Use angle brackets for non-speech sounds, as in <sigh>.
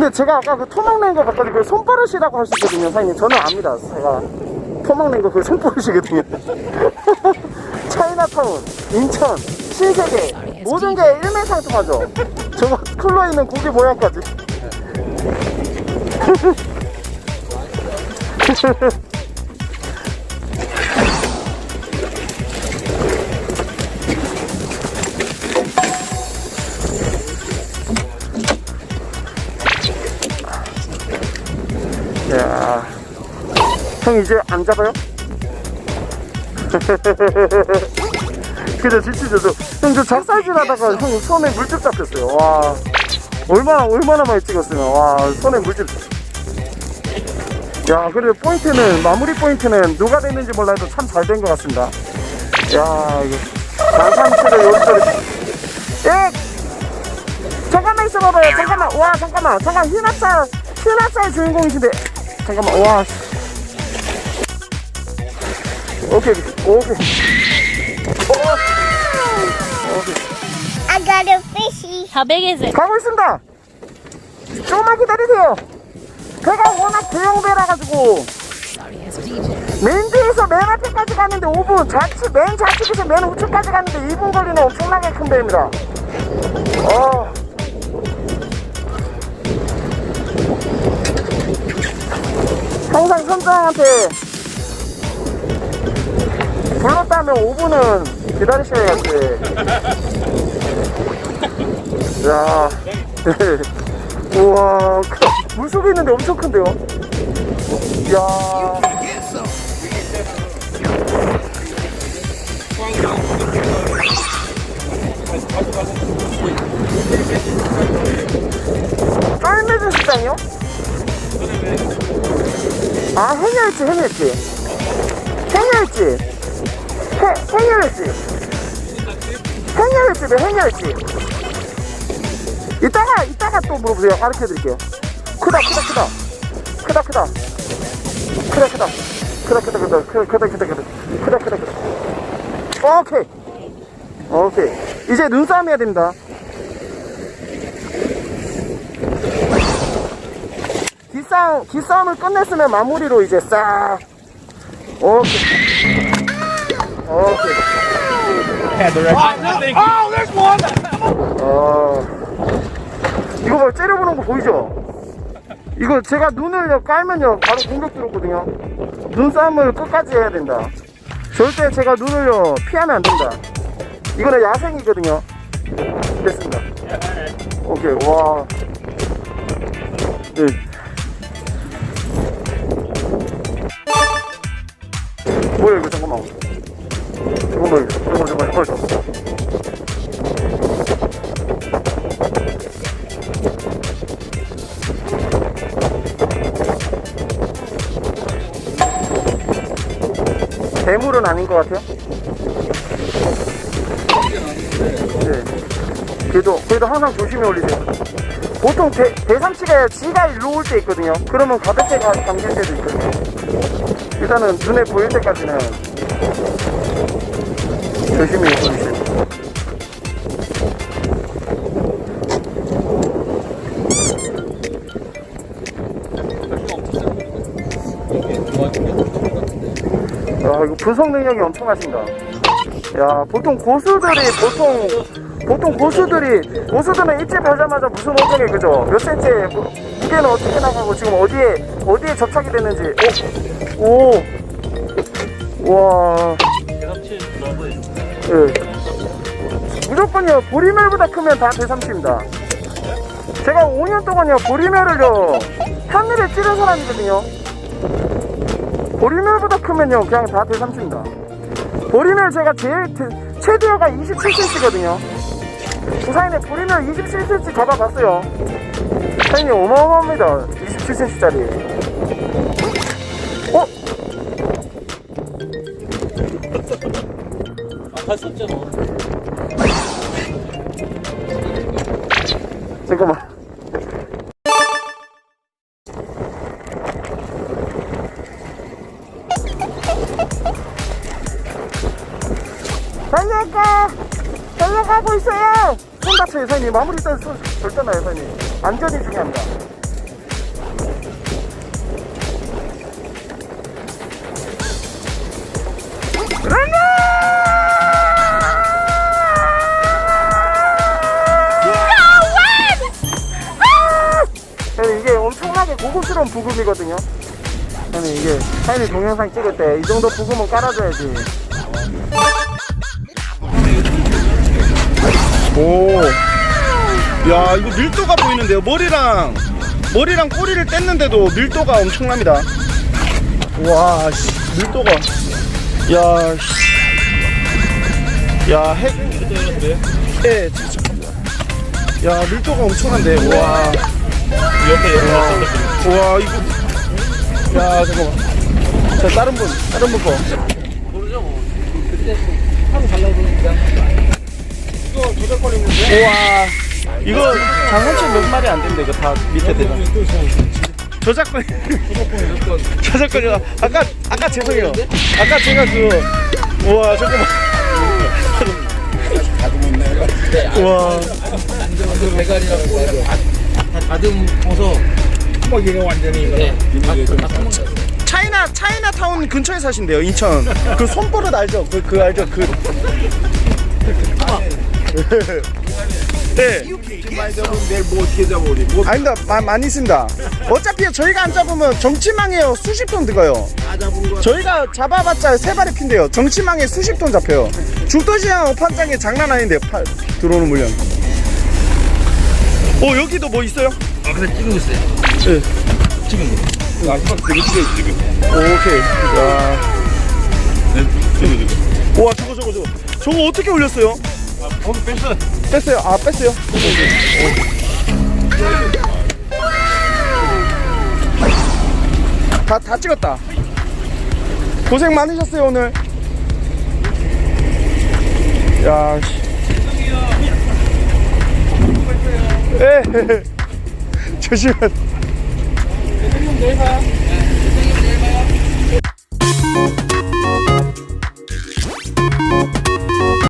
근데 제가 아까 그 토막 낸 거 봤더니 그 손버릇이라고 있거든요, 사장님. 저는 압니다. 제가 토막 낸 거 그 손버릇이거든요. <laughs> 차이나타운, 인천, 신세계 모든 게 일맥상통하죠. 저거 클로에 있는 고기 모양까지. <laughs> 형 이제 안 잡아요? <laughs> 그죠 지치죠. 형저 작살질 하다가 형 손에 물집 잡혔어요. 와. 얼마나 얼마나 많이 찍었으면. 와 손에 물집. 야 그래도 포인트는 마무리 포인트는 누가 됐는지 몰라도 참 잘 된 것 같습니다. 야 이거. 장상치를 요리조리 예! 잠깐만 있어봐봐요. 잠깐만. 와 잠깐만. 잠깐 휘납살 휘납살 주인공이신데. 잠깐만. 와 씨. 오케이 오케이 어, 오케이 I got a fishy. How big is it? 가고 있습니다. 조금만 기다리세요. 배가 워낙 대형 배라 가지고 맨 뒤에서 맨 앞에까지 가는데 5분, 좌측 맨 좌측에서 맨 우측까지 가는데 2분 걸리는 엄청나게 큰 배입니다. 어. 항상 선장한테 불렀다면 5분은 기다리셔야지. 야, 네. <laughs> 우와. 물속에 있는데 엄청 큰데요? 야. 쫄매진 식당이요? 아, 해녀일지, 해녀일지. 해녀일지. 행렬했지? 행렬했지? 네, 행렬했지? 이따가, 이따가 또 물어보세요. 가르쳐 드릴게요. 크다, 크다, 크다. 크다, 크다. 크다, 크다. 크다, 크다, 크다. 크다, 크다, 크다. 크다, 크다, 크다. 오케이. 오케이. 이제 눈싸움 해야 됩니다. 뒷싸움, 뒷싸움을 끝냈으면 마무리로 이제 싹. 오케이. 오케이 어 이거 봐 째려보는 거 보이죠? 이거 제가 눈을 깔면요. 바로 공격 들어오거든요. 눈싸움을 끝까지 해야 된다. 절대 제가 눈을요 피하면 안 된다. 이거는 야생이거든요. 됐습니다. 오케이. 와. 네. 뭐야 이거? 잠깐만 대물은 아닌 것 같아요. 네. 그래도 그래도 항상 조심히 올리세요. 보통 대, 대삼치가 지가 일로 올 때 있거든요. 그러면 가볍게 가, 감길 때도 있거든요. 일단은 눈에 보일 때까지는 조심히 올리세요. 야, 이거 분석 능력이 엄청나신다. 야, 보통 고수들이, 보통, 보통 고수들이, 고수들은 입질 밟자마자 무슨 오종이 그죠? 몇 센치, 무, 무게는 어떻게 나가고, 지금 어디에, 어디에 접착이 됐는지, 오, 오, 와. 예. 무조건요, 보리멸보다 크면 다 대삼치입니다. 제가 5년 동안요, 보리멸을요, 하늘에 찌른 사람이거든요. 보리멸보다 크면요 그냥 다 대삼치입니다. 보리멸 제가 제일 대- 최대어가 27cm거든요. 부산에 보리멸 27cm 잡아봤어요. 사장님 어마어마합니다. 27cm짜리. 어? 갔었잖아. 잠깐만 올라가 올라가고 있어요. 손 다쳐 여사님 마무리 땐 손, 절대 나 여사님. 안전이 중요합니다. 아! 이게 엄청나게 고급스러운 부금이거든요. 아니 이게 사장님 동영상 찍을 때 이 정도 부금은 깔아줘야지. 오. 야, 이거 밀도가 보이는데요. 머리랑, 머리랑 꼬리를 뗐는데도 밀도가 엄청납니다. 와, 씨, 밀도가. 야, 씨. 야, 핵. 예. 야, 밀도가 엄청난데. 와. 옆에, 옆에. 와, 이거. 야, 잠깐만. 자, 다른 분, 다른 분 거. 우와. 이거 장군치 몇 마리 안 된대 이거 다 밑에 대다 저작권 저작권이 아까 아까 죄송해요. 아까 제가 그 우와 잠깐만 <laughs> 우와. 다듬어서 뭐 이게 완전히 네. 차이나 차이나 타운 근처에 사신대요 인천. 그 손버릇 알죠? 그, 그 알죠? 그 네. 내일 뭐 어떻게 잡아오니? 뭐 아닙니다. 마- 많이 있습니다. 어차피 저희가 안 잡으면 정치망에요. 수십 톤 들어가요. 다 잡은 거 저희가 잡아봤자 세 발이 핀데요. 정치망에 수십 톤 잡혀요. 죽도시장 오판장에 장난 아닌데 파, 들어오는 물량. 어 여기도 뭐 있어요? 아, 근데 찍고 있어요. 네. 이거 되게 찍어 지금. 오케이. 야. 네, 찍어 지금. 와 저거 저거 저거. 저거 어떻게 올렸어요? 아, 거기 뺐어. 뺐어요. 아 뺐어요. 다, 다 찍었다. 고생 많으셨어요, 오늘. 야, 씨. 예. <laughs> 조심한.